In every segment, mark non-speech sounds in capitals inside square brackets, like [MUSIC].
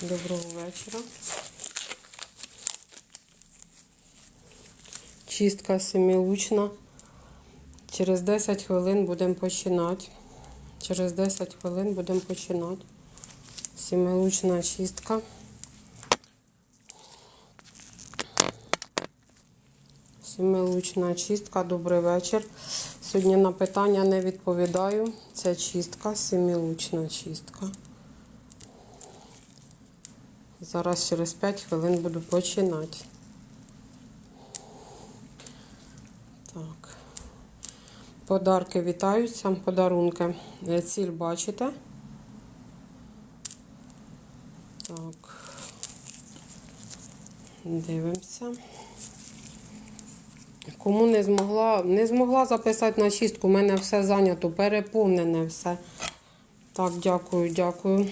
Доброго вечора. Чистка семилучна. Через 10 хвилин будемо починати. Через 10 хвилин будемо починати. Семилучна чистка. Семилучна чистка, добрий вечір. Сьогодні на питання не відповідаю. Це чистка, семилучна чистка. Зараз через 5 хвилин буду починати. Так. Подарки вітаються, подарунки. Ціль бачите. Так. Дивимося. Кому не змогла, не змогла записати на чистку, у мене все зайнято, переповнене все. Так, дякую, дякую.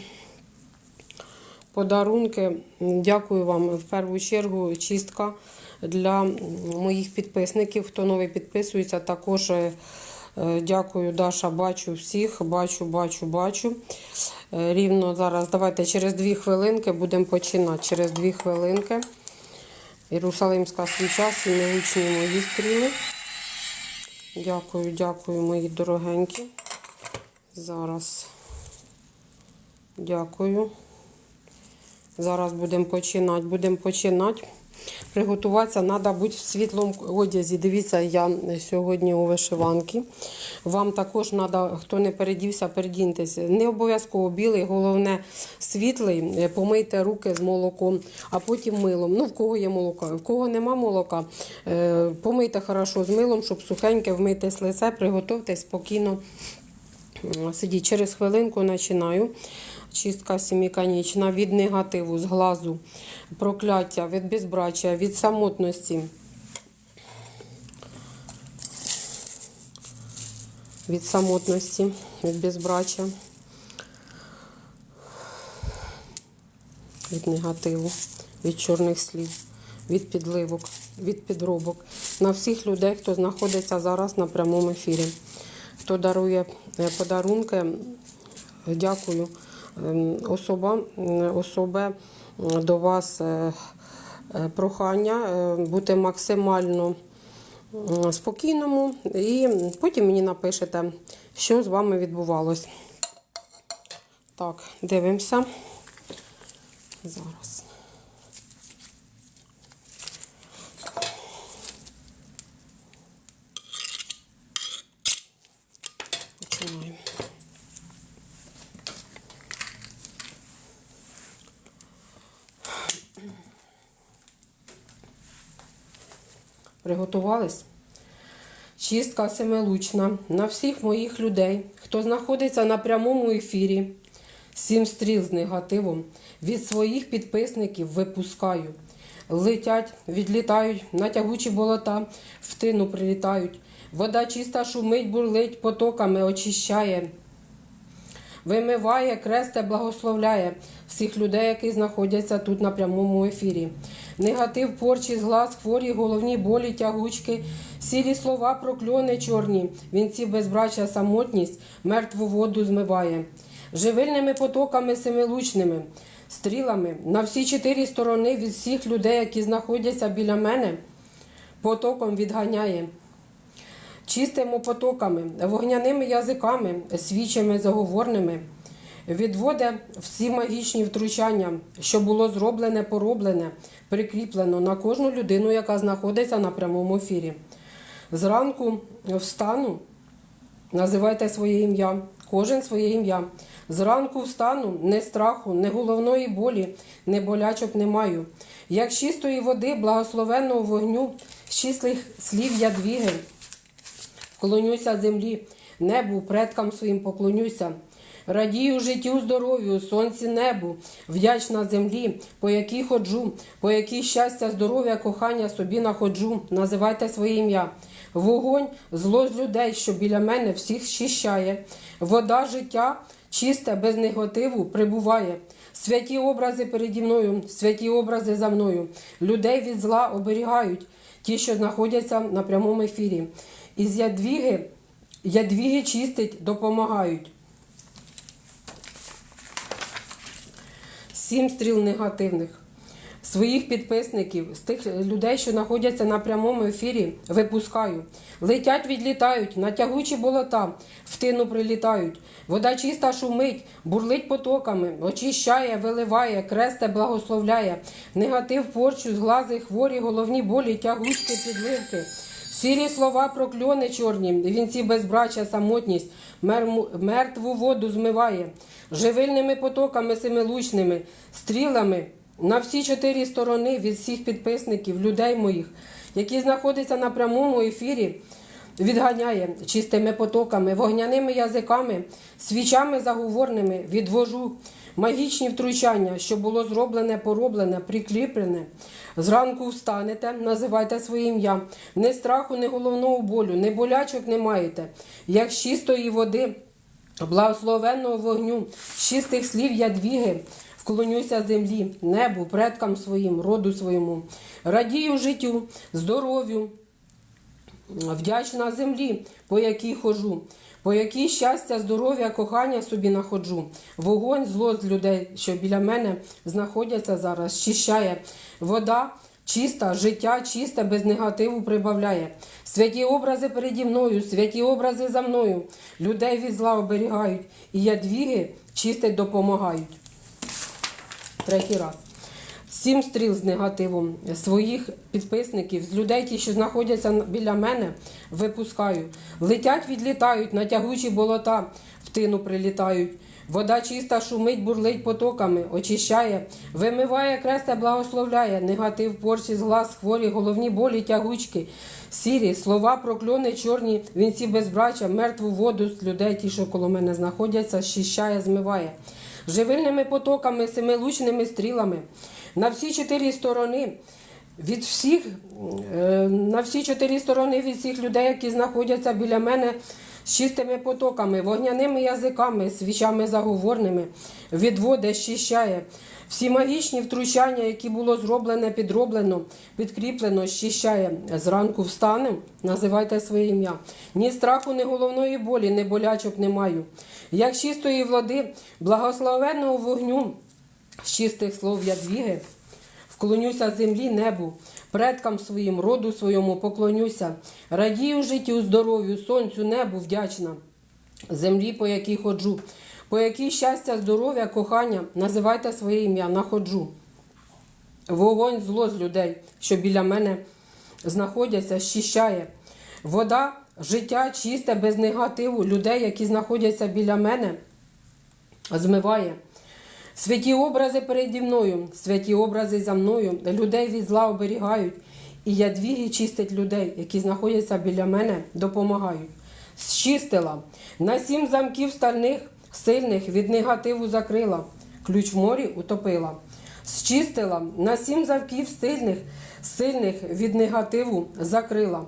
Подарунки. Дякую вам в першу чергу. Чистка для моїх підписників. Хто новий підписується, також е, дякую, Даша. Бачу всіх. Бачу, бачу, бачу. Е, Рівно зараз. Давайте через дві хвилинки будемо починати. Через дві хвилинки. Єрусалимська свіча, сімилучні мої стріли. Дякую, дякую, мої дорогенькі. Зараз. Дякую. Зараз будемо починати. Будемо починати. Приготуватися треба бути в світлому одязі. Дивіться, я сьогодні у вишиванки. Вам також треба, хто не передівся, передіньтеся. Не обов'язково білий, головне світлий. Помийте руки з молоком, а потім милом. Ну, в кого є молока. В кого нема молока, е, помийте хорошо з милом, щоб сухеньке вмити лице, приготуйте спокійно. Сидіть через хвилинку починаю. Чистка сіміканічна від негативу, з глазу, прокляття, від безбрачя, від самотності. Від самотності, від безбрачя, від негативу, від чорних слів, від підливок, від підробок. На всіх людей, хто знаходиться зараз на прямому ефірі. Хто дарує е, подарунки, дякую. Ем, Особа, особи до вас е, е, прохання е, бути максимально спокійному і потім мені напишете, що з вами відбувалось. Так, дивимося. Зараз. Приготувались? Чистка семилучна на всіх моїх людей, хто знаходиться на прямому ефірі. Сім стріл з негативом від своїх підписників випускаю. Летять, відлітають на тягучі болота, в тину прилітають. Вода чиста шумить, бурлить, потоками очищає. Вимиває, кресте, благословляє всіх людей, які знаходяться тут на прямому ефірі. Негатив, порчі, зглаз, хворі, головні болі, тягучки, сірі слова, прокльони чорні, вінці безбрачя, самотність, мертву воду змиває. Живильними потоками семилучними, стрілами на всі чотири сторони від всіх людей, які знаходяться біля мене, потоком відганяє. Чистимо потоками, вогняними язиками, свічами заговорними, відводе всі магічні втручання, що було зроблене, пороблене, прикріплено на кожну людину, яка знаходиться на прямому ефірі. Зранку встану, називайте своє ім'я, кожен своє ім'я. Зранку встану, не страху, не головної болі, не болячок не маю. Як чистої води, благословенного вогню, з чистих слів ядвіги. Вклонюся землі, небу, предкам своїм поклонюся. Радію життю, здоров'ю, сонці небу, вдячна землі, по якій ходжу, по якій щастя, здоров'я, кохання собі находжу. Називайте своє ім'я. Вогонь, зло з людей, що біля мене всіх щищає. Вода життя, чисте, без негативу, прибуває. Святі образи переді мною, святі образи за мною. Людей від зла оберігають, ті, що знаходяться на прямому ефірі. Із ядвіги Ядвіги чистить, допомагають. Сім стріл негативних. Своїх підписників, з тих людей, що знаходяться на прямому ефірі, випускаю. Летять, відлітають, на тягучі болота, в тину прилітають. Вода чиста шумить, бурлить потоками, очищає, виливає, кресте благословляє. Негатив, порчу, зглази, хворі, головні болі, тягучки, підливки. Сірі слова прокльони чорні, вінці безбрача, самотність, мертву воду змиває, живильними потоками семилучними, стрілами на всі чотири сторони від всіх підписників, людей моїх, які знаходяться на прямому ефірі, відганяє чистими потоками, вогняними язиками, свічами заговорними, відвожу магічні втручання, що було зроблене, пороблене, прикріплене. Зранку встанете, називайте своє ім'я. Ні страху, ні головного болю, ні болячок не маєте. Як з чистої води, благословенного вогню, з чистих слів ядвіги, вклонюся землі, небу, предкам своїм, роду своєму. Радію життю, здоров'ю, вдячна землі, по якій хожу, по якій щастя, здоров'я, кохання собі находжу. Вогонь, зло з людей, що біля мене знаходяться зараз, щищає. Вода чиста, життя чисте, без негативу прибавляє. Святі образи переді мною, святі образи за мною. Людей від зла оберігають, і ядвіги чистить допомагають. Третій раз. Сім стріл з негативом своїх підписників, з людей, ті, що знаходяться біля мене, випускаю. Летять, відлітають, на тягучі болота в тину прилітають. Вода чиста шумить, бурлить потоками, очищає, вимиває кресте, благословляє, негатив, порчі, з глаз, хворі, головні болі, тягучки, сірі, слова, прокльони, чорні, вінці безбрачя, мертву воду з людей, ті, що коло мене знаходяться, щищає, змиває живильними потоками, семилучними стрілами. На всі чотири сторони, від всіх, е, на всі чотири сторони від всіх людей, які знаходяться біля мене з чистими потоками, вогняними язиками, свічами заговорними, відводе, щищає. Всі магічні втручання, які було зроблене, підроблено, підкріплено, щищає. Зранку встанем, називайте своє ім'я. Ні страху, ні головної болі, ні болячок не маю. Як чистої влади, благословенного вогню, з чистих слов ядвіги, вклонюся землі, небу, предкам своїм, роду своєму поклонюся, радію життю, здоров'ю, сонцю, небу вдячна, землі, по якій ходжу, по якій щастя, здоров'я, кохання, називайте своє ім'я, находжу. Вогонь зло з людей, що біля мене знаходяться, щищає. Вода, життя чисте, без негативу, людей, які знаходяться біля мене, змиває. Святі образи переді мною, святі образи за мною, людей від зла оберігають, і ядвіги чистить людей, які знаходяться біля мене, допомагають. Зчистила на сім замків стальних, сильних від негативу закрила, ключ в морі утопила. Зчистила на сім замків сильних, сильних від негативу закрила.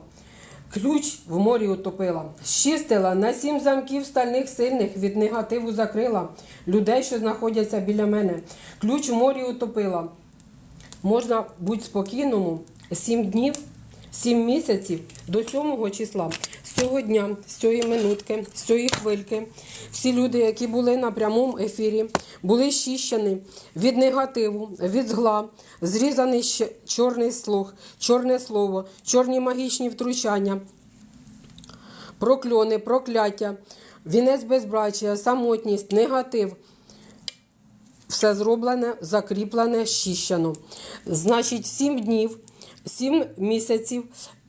Ключ в морі утопила, щистила на сім замків стальних сильних від негативу закрила людей, що знаходяться біля мене. Ключ в морі утопила. Можна бути спокійному сім днів, сім місяців до сьомого числа. Цього дня, з цієї минутки, з цієї хвильки, всі люди, які були на прямому ефірі, були щищені від негативу, від згла, зрізаний чорний слух, чорне слово, чорні магічні втручання, прокльони, прокляття, вінець безбрачя, самотність, негатив. Все зроблене, закріплене, щищено. Значить, 7 днів, 7 місяців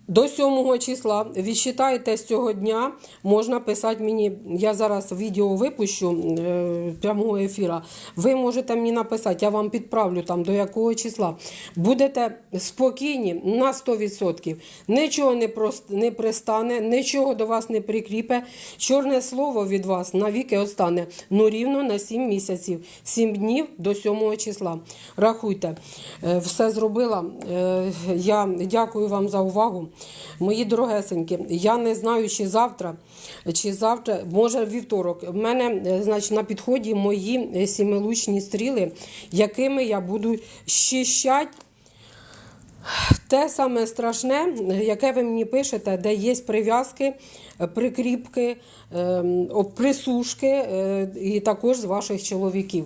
до 7 числа. Відчитайте з цього дня, можна писати мені. Я зараз відео випущу е, прямого ефіра. Ви можете мені написати, я вам підправлю там до якого числа. Будете спокійні на 100%. Нічого не, прост, не пристане, нічого до вас не прикріпе. Чорне слово від вас навіки остане. Ну рівно на 7 місяців, 7 днів до 7 числа. Рахуйте, Е, все зробила. Е, Я дякую вам за увагу. Мої дорогесенькі, я не знаю, чи завтра, чи завтра, може вівторок. У мене е, значить, на підході мої е, сімилучні стріли, якими я буду щищати Те саме страшне, яке ви мені пишете, де є прив'язки, прикріпки, ем, присушки е, і також з ваших чоловіків.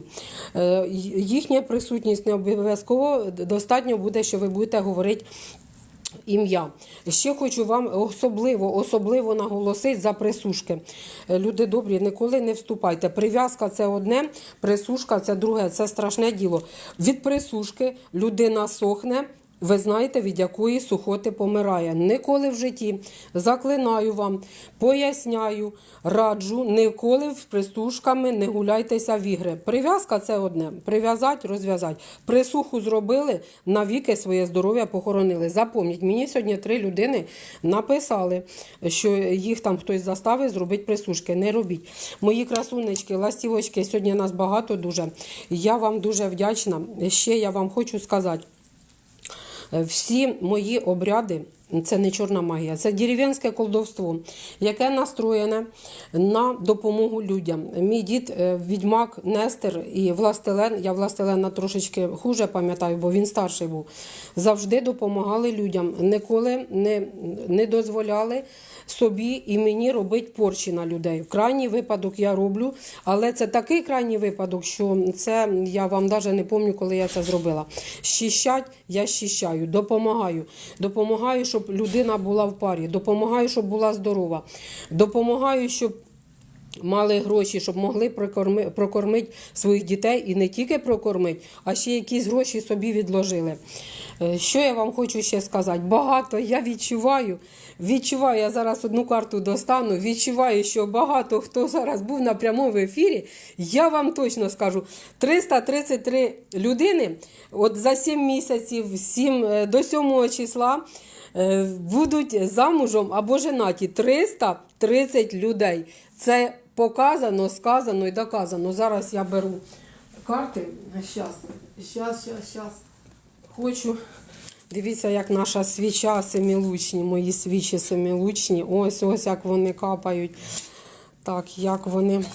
Їхня присутність не обов'язково достатньо буде, що ви будете говорити ім'я. Ще хочу вам особливо, особливо наголосити за присушки. Е, Люди добрі, ніколи не вступайте. Прив'язка це одне, присушка це друге. Це страшне діло. Від присушки людина сохне. Ви знаєте, від якої сухоти помирає. Ніколи в житті заклинаю вам, поясняю, раджу, ніколи з присушками не гуляйтеся в ігри. Прив'язка це одне. Прив'язати, розв'язати. Присуху зробили, навіки своє здоров'я похоронили. Запомніть, мені сьогодні три людини написали, що їх там хтось заставив зробити присушки. Не робіть. Мої красунечки, ластівочки, сьогодні нас багато дуже. Я вам дуже вдячна. Ще я вам хочу сказати. Всі мої обряди це не чорна магія, це дерев'янське колдовство, яке настроєне на допомогу людям. Мій дід, е, відьмак Нестер і Властелен, я Властелена трошечки хуже пам'ятаю, бо він старший був. Завжди допомагали людям, ніколи не, не дозволяли собі і мені робити порчі на людей. Крайній випадок я роблю, але це такий крайній випадок, що це я вам навіть не пам'ятаю, коли я це зробила. Щищать, я щищаю, допомагаю. Допомагаю, щоб людина була в парі, допомагаю, щоб була здорова, допомагаю, щоб. Мали гроші, щоб могли прокорми, прокормити своїх дітей і не тільки прокормити, а ще якісь гроші собі відложили. Е, Що я вам хочу ще сказати? Багато я відчуваю. Відчуваю, я зараз одну карту достану. Відчуваю, що багато хто зараз був на прямому ефірі. Я вам точно скажу: 333 людини от за 7 місяців, 7, е, до 7 числа. Е, Будуть замужем або женаті 330 людей. Це показано, сказано і доказано. Зараз я беру карти. Щас, щас, щас, щас. Хочу. Дивіться, як наша свіча семилучні, мої свічі семилучні. Ось ось як вони капають. Так, як вони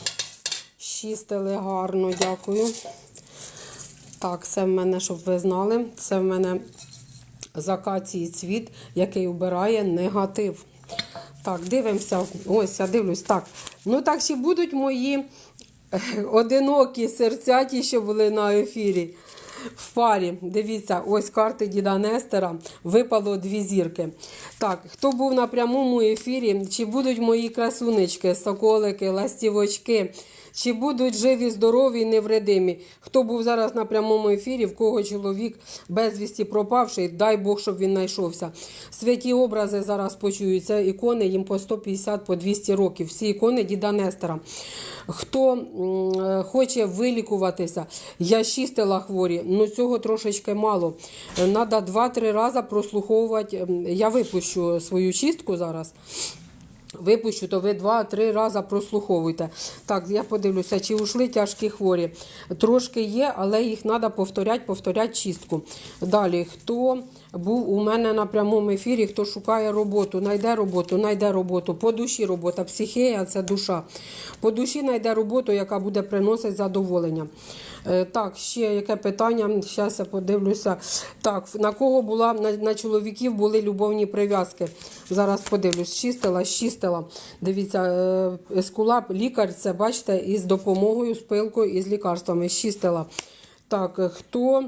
чистили гарно, дякую. Так, це в мене, щоб ви знали, це в мене з акації цвіт, який вбирає негатив. Так, дивимося. Ось, я дивлюсь. Так. Ну так, чи будуть мої е, одинокі серця, ті, що були на ефірі. В парі, дивіться, ось карти діда Нестера, випало дві зірки. Так, хто був на прямому ефірі, чи будуть мої красунечки, соколики, ластівочки, чи будуть живі, здорові, невредимі? Хто був зараз на прямому ефірі, в кого чоловік безвісті пропавший, дай Бог, щоб він знайшовся. Святі образи зараз почуються. Ікони їм по 150, по 200 років. Всі ікони діда Нестера. Хто е, хоче вилікуватися, я чистила хворі, ну цього трошечки мало. Треба 2-3 рази прослуховувати. Я випущу свою чистку зараз. Випущу, то ви два-три рази прослуховуйте. Так, я подивлюся, чи ушли тяжкі хворі. Трошки є, але їх треба повторяти, повторяти чистку. Далі, хто був у мене на прямому ефірі, хто шукає роботу, знайде роботу, знайде роботу. По душі робота. Психія це душа. По душі знайде роботу, яка буде приносити задоволення. Е, Так, ще яке питання? Зараз я подивлюся. Так, на кого була на, на чоловіків були любовні прив'язки. Зараз подивлюсь, чистила, чистила. Дивіться, е, ескулап, лікар, це бачите, із допомогою, з пилкою і з лікарствами. Чистила. Так, хто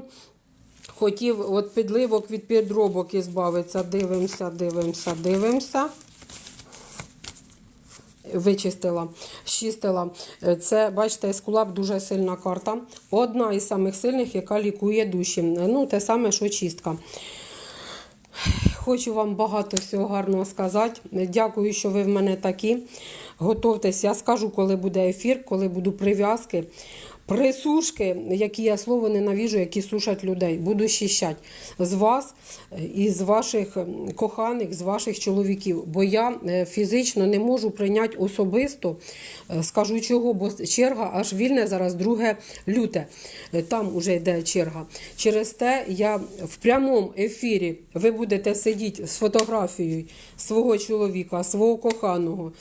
хотів от підливок від підробок ізбавитися? Дивимося, дивимося, дивимося. Вичистила, чистила. Е, Це, бачите, ескулап дуже сильна карта. Одна із самих сильних, яка лікує душі. Ну, те саме, що чистка. Хочу вам багато всього гарного сказати. Дякую, що ви в мене такі. Готовтесь, я скажу, коли буде ефір, коли будуть прив'язки. Присушки, які я слово ненавіжу, які сушать людей. Буду щищати з вас е, і з ваших коханих, з ваших чоловіків. Бо я е, фізично не можу прийняти особисто. Е, Скажу чого, бо черга аж вільне зараз 2 люте. Там уже йде черга. Через те я в прямому ефірі ви будете сидіти з фотографією свого чоловіка, свого коханого,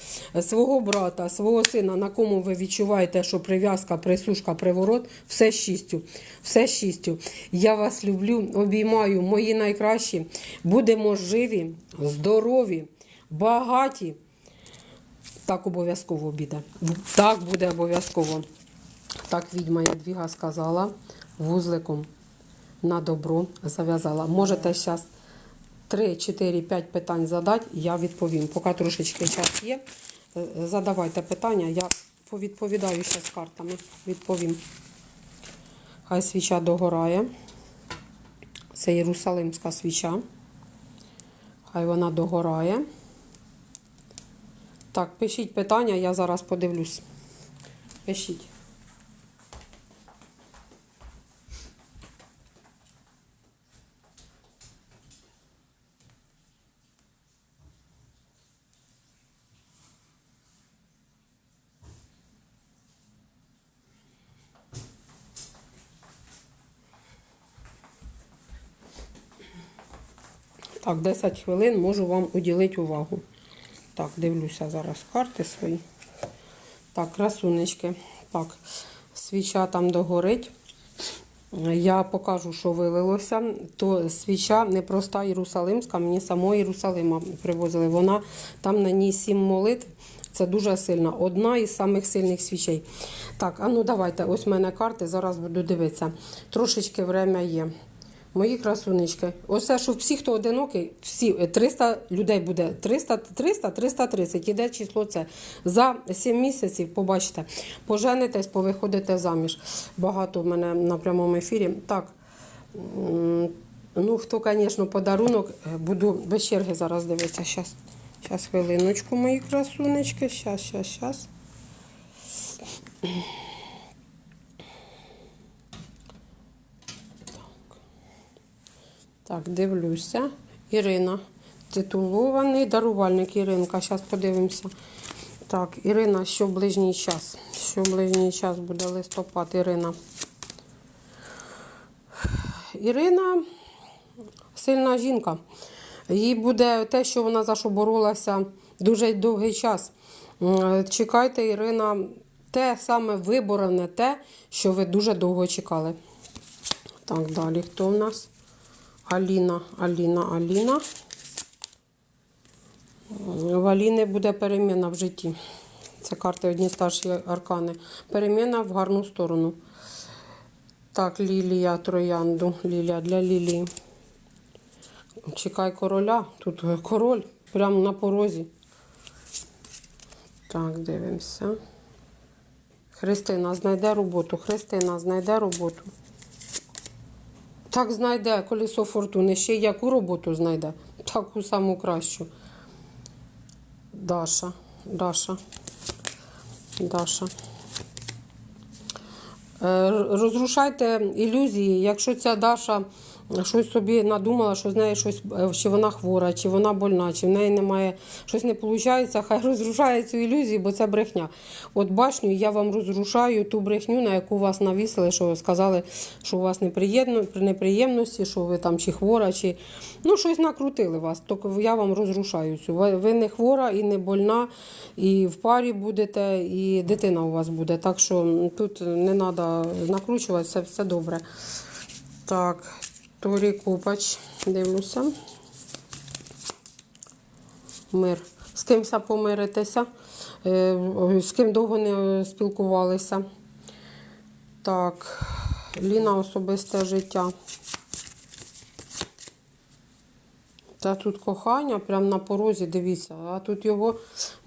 свого брата, свого сина, на кому ви відчуваєте, що прив'язка, присушка приворот, все шістю. Все шістю. Я вас люблю, обіймаю, мої найкращі. Будемо живі, здорові, багаті. Так обов'язково буде. Так буде обов'язково. Так відьма Ядвіга сказала вузликом на добро зав'язала. Можете зараз 3, 4, 5 питань задати, я відповім. Поки трошечки час є, е, задавайте питання, я повідповідаю ще з картами, відповім. Хай свіча догорає. Це Єрусалимська свіча. Хай вона догорає. Так, пишіть питання, я зараз подивлюсь. Пишіть. Так, 10 хвилин можу вам уділити увагу. Так, дивлюся зараз карти свої. Так, красунечки. Так, свіча там догорить. Я покажу, що вилилося. То свіча не проста Єрусалимська, мені самого Єрусалима привозили. Вона там на ній сім молитв. Це дуже сильна. Одна із самих сильних свічей. Так, а ну давайте, ось в мене карти, зараз буду дивитися. Трошечки время є. Мої красунечки. Оце, що всі, хто одинокий, всі е, 300 людей буде. 300, 300, 330. Іде число це. За 7 місяців, побачите, поженитесь, повиходите заміж. Багато в мене на прямому ефірі. Так. Ну, хто, звісно, подарунок, е, буду без черги зараз дивитися. Щас, щас хвилиночку, мої красунечки. Щас, щас, щас. Так, дивлюся. Ірина. Титулований дарувальник Іринка. Зараз подивимося. Так, Ірина, що ближній час? Що в ближній час буде листопад, Ірина. Ірина сильна жінка. Їй буде те, що вона за що боролася дуже довгий час. Чекайте, Ірина, те саме виборене, те, що ви дуже довго чекали. Так, далі хто в нас? Аліна, Аліна, Аліна. В Аліни буде переміна в житті. Це карти одні старші аркани. Переміна в гарну сторону. Так, Лілія Троянду. Лілія для Лілії. Чекай короля. Тут король прямо на порозі. Так, дивимося. Христина знайде роботу. Христина знайде роботу. Так знайде колесо фортуни. Ще яку роботу знайде? Таку саму кращу. Даша. Даша. Даша. Е, Розрушайте ілюзії, якщо ця Даша щось собі надумала, що з нею щось, е, чи вона хвора, чи вона больна, чи в неї немає, щось не виходить, [LAUGHS] хай розрушає цю ілюзію, бо це брехня. От башню я вам розрушаю ту брехню, на яку вас навісили, що сказали, що у вас неприємно, неприємності, що ви там чи хвора, чи ну щось накрутили вас. Тільки я вам розрушаю цю. Ви не хвора і не больна, і в парі будете, і дитина у вас буде. Так що тут не треба накручувати, все, все добре. Так, Торі Купач, дивлюся. Мир. З кимся помиритися, е, з ким довго не спілкувалися. Так, Ліна особисте життя. Та тут кохання прямо на порозі, дивіться, а тут його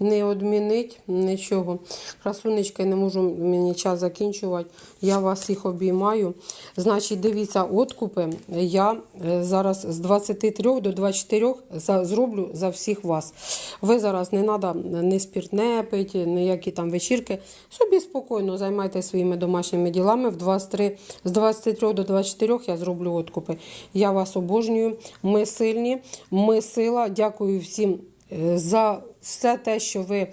не одмінить нічого. Красунечки, не можу мені час закінчувати. Я вас їх обіймаю. Значить, дивіться, откупи я е, зараз з 23 до 24 за, зроблю за всіх вас. Ви зараз не треба не спіртне пити, ніякі там вечірки. Собі спокійно займайтеся своїми домашніми ділами. В 23, з 23 до 24 я зроблю откупи. Я вас обожнюю. Ми сильні, ми сила. Дякую всім е, за все те, що ви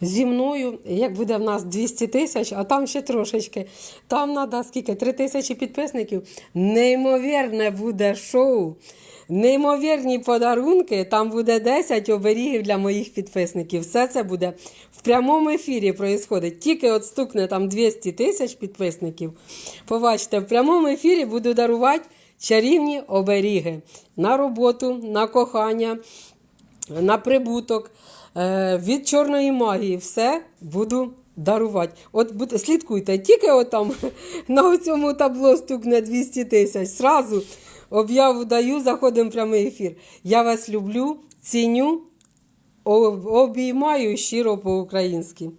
зі мною, як буде в нас 200 тисяч, а там ще трошечки. Там треба скільки? 3 тисячі підписників. Неймовірне буде шоу. Неймовірні подарунки. Там буде 10 оберігів для моїх підписників. Все це буде в прямому ефірі проїсходить. Тільки от стукне там 200 тисяч підписників. Побачите, в прямому ефірі буду дарувати чарівні оберіги на роботу, на кохання, на прибуток. Е, Від чорної магії все буду дарувати. От будь- слідкуйте, тільки от там [LAUGHS] на цьому табло стукне 200 тисяч. Сразу об'яву даю, заходимо в прямий ефір. Я вас люблю, ціню, обіймаю щиро по-українськи.